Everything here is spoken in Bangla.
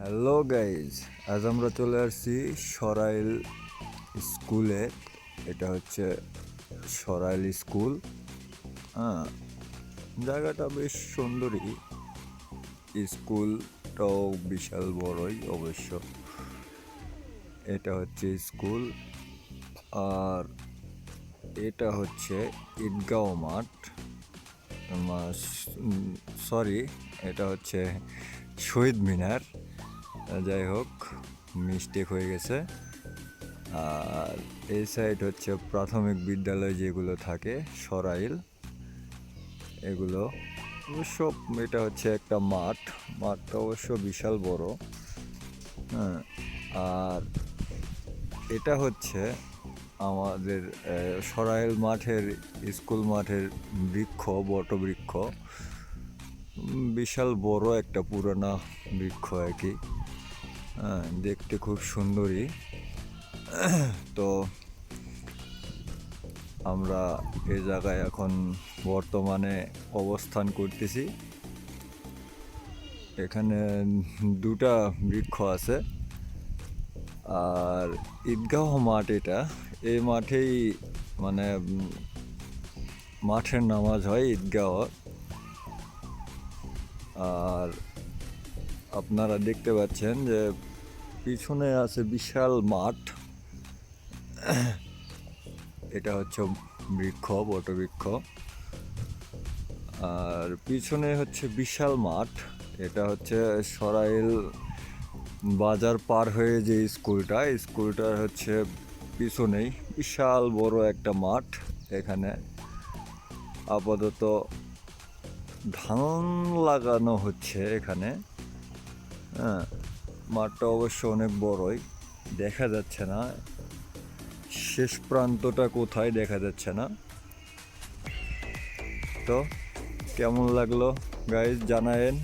হ্যালো গাইজ আজ আমরা চলে আসছি সরাইল স্কুলে। এটা হচ্ছে সরাইল স্কুল। হ্যাঁ জায়গাটা বেশ সুন্দরই স্কুলটাও বিশাল বড়ই, অবশ্য। এটা হচ্ছে স্কুল। আর এটা হচ্ছে ঈদগাঁও মাঠ। সরি এটা হচ্ছে শহীদ মিনার। যাই হোক, মিস্টেক হয়ে গেছে। আর এই সাইড হচ্ছে প্রাথমিক বিদ্যালয় যেগুলো থাকে, সরাইল। এগুলো অবশ্য এটা হচ্ছে একটা মাঠ। মাঠটা অবশ্য বিশাল বড়। হ্যাঁ আর এটা হচ্ছে আমাদের সরাইল মাঠের, স্কুল মাঠের বৃক্ষ, বটবৃক্ষ। বিশাল বড় একটা পুরানা বৃক্ষ আর কি। দেখতে খুব সুন্দরী তো আমরা এ জায়গায় এখন বর্তমানে অবস্থান করতেছি। এখানে দুটা বৃক্ষ আছে। আর ঈদগাহ মাঠ এটা। এই মাঠেই মানে মাঠের নামাজ হয় ঈদগাহ। আর আপনারা দেখতে পাচ্ছেন যে পিছনে আছে বিশাল মাঠ। এটা হচ্ছে বৃক্ষ, বটবৃক্ষ। আর পিছনে হচ্ছে বিশাল মাঠ। এটা হচ্ছে সরাইল বাজার পার হয়ে যে স্কুলটা স্কুলটার হচ্ছে পিছনেই। বিশাল বড় একটা মাঠ। এখানে আপাতত ধান লাগানো হচ্ছে এখানে। হ্যাঁ মাঠটা অবশ্য অনেক বড়ই, দেখা যাচ্ছে না। শেষ প্রান্তটা কোথায় দেখা যাচ্ছে না। তো, কেমন লাগল? গাইজ জানায়েন।